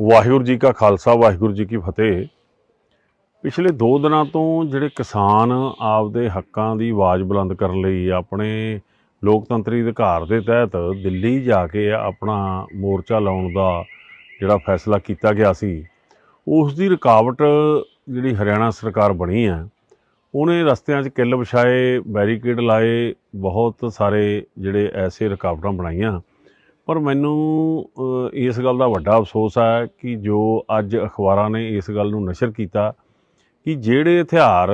ਵਾਹਿਗੁਰੂ ਜੀ ਕਾ ਖਾਲਸਾ, ਵਾਹਿਗੁਰੂ ਜੀ ਕੀ ਫਤਿਹ। ਪਿਛਲੇ 2 ਦਿਨਾਂ ਤੋਂ ਜਿਹੜੇ ਕਿਸਾਨ ਆਪਦੇ ਹੱਕਾਂ ਦੀ ਆਵਾਜ਼ ਬੁਲੰਦ ਕਰਨ ਲਈ ਆਪਣੇ ਲੋਕਤੰਤਰੀ ਅਧਿਕਾਰ ਦੇ ਤਹਿਤ ਦਿੱਲੀ ਜਾ ਕੇ ਆਪਣਾ ਮੋਰਚਾ ਲਾਉਣ ਦਾ ਜਿਹੜਾ ਫੈਸਲਾ ਕੀਤਾ ਗਿਆ ਸੀ, ਉਸ ਦੀ ਰੁਕਾਵਟ ਜਿਹੜੀ ਹਰਿਆਣਾ ਸਰਕਾਰ ਬਣੀ ਹੈ, ਉਹਨੇ ਰਸਤਿਆਂ 'ਚ ਕਿੱਲ ਵਿਛਾਏ, ਬੈਰੀਕੇਡ ਲਾਏ, ਬਹੁਤ ਸਾਰੇ ਜਿਹੜੇ ਐਸੇ ਰੁਕਾਵਟਾਂ ਬਣਾਈਆਂ। ਪਰ ਮੈਨੂੰ ਇਸ ਗੱਲ ਦਾ ਵੱਡਾ ਅਫਸੋਸ ਹੈ ਕਿ ਜੋ ਅੱਜ ਅਖਬਾਰਾਂ ਨੇ ਇਸ ਗੱਲ ਨੂੰ ਨਸ਼ਰ ਕੀਤਾ ਕਿ ਜਿਹੜੇ ਹਥਿਆਰ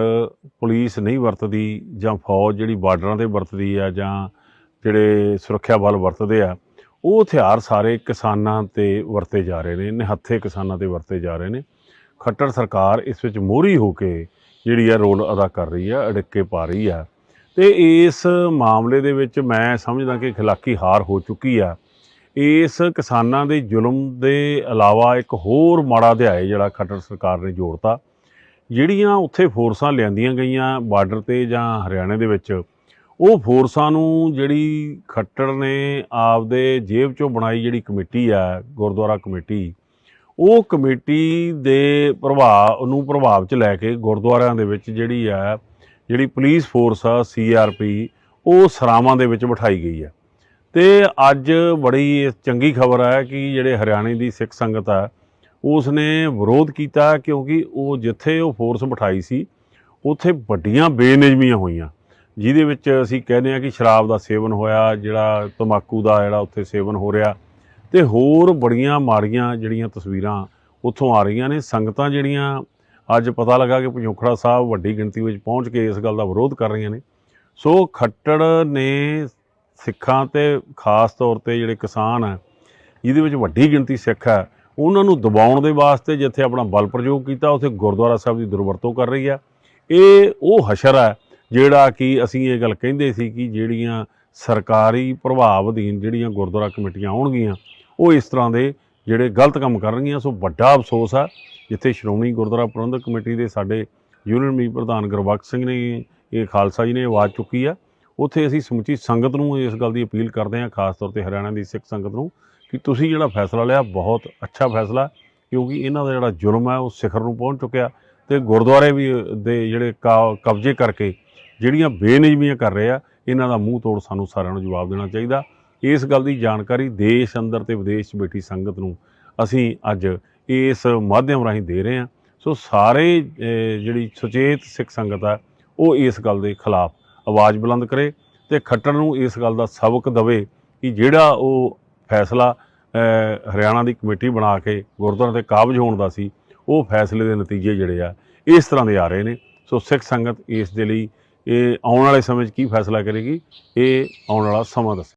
ਪੁਲਿਸ ਨਹੀਂ ਵਰਤਦੀ ਜਾਂ ਫੌਜ ਜਿਹੜੀ ਬਾਰਡਰਾਂ ਤੇ ਵਰਤਦੀ ਆ ਜਾਂ ਜਿਹੜੇ ਸੁਰੱਖਿਆ ਬਲ ਵਰਤਦੇ ਆ, ਉਹ ਹਥਿਆਰ ਸਾਰੇ ਕਿਸਾਨਾਂ ਤੇ ਵਰਤੇ ਜਾ ਰਹੇ ਨੇ, ਨਿਹੱਥੇ ਕਿਸਾਨਾਂ ਤੇ ਵਰਤੇ ਜਾ ਰਹੇ ਨੇ। ਖੱਟਰ ਸਰਕਾਰ ਇਸ ਵਿੱਚ ਮੋਹਰੀ ਹੋ ਕੇ ਜਿਹੜੀ ਆ ਰੋਲ ਅਦਾ ਕਰ ਰਹੀ ਆ, ਅੜਿੱਕੇ ਪਾ ਰਹੀ ਆ। ਤੇ ਇਸ ਮਾਮਲੇ ਦੇ ਵਿੱਚ ਮੈਂ ਸਮਝਦਾ ਕਿ ਖਿਲਾਕੀ ਹਾਰ ਹੋ ਚੁੱਕੀ ਆ। ਇਸ ਕਿਸਾਨਾਂ ਦੇ ਜ਼ੁਲਮ ਦੇ ਇਲਾਵਾ ਇੱਕ ਹੋਰ ਮਾੜਾ ਅਧਿਆਇ ਜਿਹੜਾ ਖੱਟਰ ਸਰਕਾਰ ਨੇ ਜੋੜਤਾ, ਜਿਹੜੀਆਂ ਉੱਥੇ ਫੋਰਸਾਂ ਲਿਆਂਦੀਆਂ ਗਈਆਂ ਬਾਰਡਰ ਤੇ ਜਾਂ ਹਰਿਆਣੇ ਦੇ ਵਿੱਚ, ਉਹ ਫੋਰਸਾਂ ਨੂੰ ਜਿਹੜੀ ਖੱਟਰ ਨੇ ਆਪਦੇ ਜੇਬ ਚੋਂ ਬਣਾਈ ਜਿਹੜੀ ਕਮੇਟੀ ਆ, ਗੁਰਦੁਆਰਾ ਕਮੇਟੀ, ਉਹ ਕਮੇਟੀ ਦੇ ਪ੍ਰਭਾਵ ਨੂੰ ਪ੍ਰਭਾਵ ਚ ਲੈ ਕੇ ਗੁਰਦੁਆਰਿਆਂ ਦੇ ਵਿੱਚ ਜਿਹੜੀ ਆ, ਜਿਹੜੀ ਪੁਲਿਸ ਫੋਰਸ ਆ ਸੀਆਰਪੀ ਉਹ ਸਰਾਵਾਂ ਦੇ ਵਿੱਚ ਬਿਠਾਈ ਗਈ ਹੈ ਤੇ ਅੱਜ ਬੜੀ ਚੰਗੀ ਖਬਰ ਹੈ ਕਿ ਜਿਹੜੇ ਹਰਿਆਣੇ ਦੀ ਸਿੱਖ ਸੰਗਤ ਹੈ ਉਸ ਨੇ ਵਿਰੋਧ ਕੀਤਾ ਕਿਉਂਕਿ ਉਹ ਜਿੱਥੇ ਉਹ ਫੋਰਸ ਬਿਠਾਈ ਸੀ, ਉੱਥੇ ਵੱਡੀਆਂ ਬੇਨਿਯਮੀਆਂ ਹੋਈਆਂ। ਜਿਹਦੇ ਵਿੱਚ ਅਸੀਂ ਕਹਿੰਦੇ ਆ ਕਿ ਸ਼ਰਾਬ ਦਾ ਸੇਵਨ ਹੋਇਆ, ਜਿਹੜਾ ਤਮਾਕੂ ਦਾ ਜਿਹੜਾ ਉੱਥੇ ਸੇਵਨ ਹੋ ਰਿਹਾ ਤੇ ਹੋਰ ਬੜੀਆਂ ਮਾੜੀਆਂ ਜਿਹੜੀਆਂ ਤਸਵੀਰਾਂ ਉੱਥੋਂ ਆ ਰਹੀਆਂ ਨੇ। ਸੰਗਤਾਂ ਜਿਹੜੀਆਂ ਅੱਜ ਪਤਾ ਲੱਗਾ ਕਿ ਪੰਜੋਖੜਾ ਸਾਹਿਬ ਵੱਡੀ ਗਿਣਤੀ ਵਿੱਚ ਪਹੁੰਚ ਕੇ ਇਸ ਗੱਲ ਦਾ ਵਿਰੋਧ ਕਰ ਰਹੀਆਂ ਨੇ। ਸੋ ਖੱਟੜ ਨੇ ਸਿੱਖਾਂ ਤੇ ਖਾਸ ਤੌਰ ਤੇ ਜਿਹੜੇ ਕਿਸਾਨ ਆ, ਜਿਹਦੇ ਵਿੱਚ ਵੱਡੀ ਗਿਣਤੀ ਸਿੱਖ ਹੈ ਉਹਨਾਂ ਨੂੰ ਦਬਾਉਣ ਦੇ ਵਾਸਤੇ ਜਿੱਥੇ ਆਪਣਾ ਬਲ ਪ੍ਰਯੋਗ ਕੀਤਾ, ਉੱਥੇ ਗੁਰਦੁਆਰਾ ਸਾਹਿਬ ਦੀ ਦੁਰਵਰਤੋਂ ਕਰ ਰਹੀ ਆ। ਇਹ ਉਹ ਹਸ਼ਰ ਹੈ ਜਿਹੜਾ ਕਿ ਅਸੀਂ ਇਹ ਗੱਲ ਕਹਿੰਦੇ ਸੀ ਕਿ ਜਿਹੜੀਆਂ ਸਰਕਾਰੀ ਪ੍ਰਭਾਵ ਅਧੀਨ ਜਿਹੜੀਆਂ ਗੁਰਦੁਆਰਾ ਕਮੇਟੀਆਂ ਆਉਣਗੀਆਂ, ਉਹ ਇਸ ਤਰ੍ਹਾਂ ਦੇ ਜਿਹੜੇ ਗਲਤ ਕੰਮ ਕਰਨਗੀਆਂ, ਸੋ ਵੱਡਾ ਅਫਸੋਸ ਆ। ਜਿੱਥੇ ਸ਼੍ਰੋਮਣੀ ਗੁਰਦੁਆਰਾ ਪ੍ਰਬੰਧਕ ਕਮੇਟੀ ਦੇ ਸਾਡੇ ਯੂਨੀਅਨ ਮੀਤ ਪ੍ਰਧਾਨ ਗੁਰਬਖਸ਼ ਸਿੰਘ ਨੇ ਇਹ ਖਾਲਸਾ ਜੀ ਨੇ ਆਵਾਜ਼ ਚੁੱਕੀ ਆ। ਉੱਥੇ ਅਸੀਂ ਸਮੁੱਚੀ ਸੰਗਤ ਨੂੰ ਇਸ ਗੱਲ ਦੀ ਅਪੀਲ ਕਰਦੇ ਹਾਂ, ਖਾਸ ਤੌਰ ਤੇ ਹਰਿਆਣਾ ਦੀ ਸਿੱਖ ਸੰਗਤ ਨੂੰ, ਕਿ ਤੁਸੀਂ ਜਿਹੜਾ ਫੈਸਲਾ ਲਿਆ, ਬਹੁਤ ਅੱਛਾ ਫੈਸਲਾ, ਕਿਉਂਕਿ ਇਹਨਾਂ ਦਾ ਜਿਹੜਾ ਜੁਰਮ ਹੈ, ਉਹ ਸਿਖਰ ਨੂੰ ਪਹੁੰਚ ਚੁੱਕਿਆ ਤੇ ਗੁਰਦੁਆਰੇ ਵੀ ਦੇ ਜਿਹੜੇ ਕਾ- ਕਬਜ਼ੇ ਕਰਕੇ ਜਿਹੜੀਆਂ ਬੇਨਿਯਮੀਆਂ ਕਰ ਰਹੇ ਆ, ਇਹਨਾਂ ਦਾ ਮੂੰਹ ਤੋੜ ਸਾਨੂੰ ਸਾਰਿਆਂ ਨੂੰ ਜਵਾਬ ਦੇਣਾ ਚਾਹੀਦਾ। ਇਸ ਗੱਲ ਦੀ ਜਾਣਕਾਰੀ ਦੇਸ਼ ਅੰਦਰ ਤੇ ਵਿਦੇਸ਼ 'ਚ ਬੈਠੀ ਸੰਗਤ ਨੂੰ ਅਸੀਂ ਅੱਜ ਇਸ ਮਾਧਿਅਮ ਰਾਹੀਂ ਦੇ ਰਹੇ ਹਾਂ। ਸੋ ਸਾਰੇ ਜਿਹੜੀ ਸੁਚੇਤ ਸਿੱਖ ਸੰਗਤ ਆ, ਉਹ ਇਸ ਗੱਲ ਦੇ ਖਿਲਾਫ ਆਵਾਜ਼ ਬੁਲੰਦ ਕਰੇ ਤੇ ਖੱਟਰ ਨੂੰ ਇਸ ਗੱਲ ਦਾ ਸਬਕ ਦਵੇ ਕਿ ਜਿਹੜਾ ਉਹ ਫੈਸਲਾ ਹਰਿਆਣਾ ਦੀ ਕਮੇਟੀ ਬਣਾ ਕੇ ਗੁਰਦੁਆਰਾ ਤੇ ਕਾਬਜ ਹੋਣ ਦਾ ਸੀ, ਉਹ ਫੈਸਲੇ ਦੇ ਨਤੀਜੇ ਜਿਹੜੇ ਆ, ਇਸ ਤਰ੍ਹਾਂ ਦੇ ਆ ਰਹੇ ਨੇ। ਸੋ ਸਿੱਖ ਸੰਗਤ ਇਸ ਦੇ ਲਈ ਇਹ ਆਉਣ ਵਾਲੇ ਸਮੇਂ 'ਚ ਕੀ ਫੈਸਲਾ ਕਰੇਗੀ? ਇਹ ਆਉਣ ਵਾਲਾ ਸਮਾਂ ਦੱਸੇ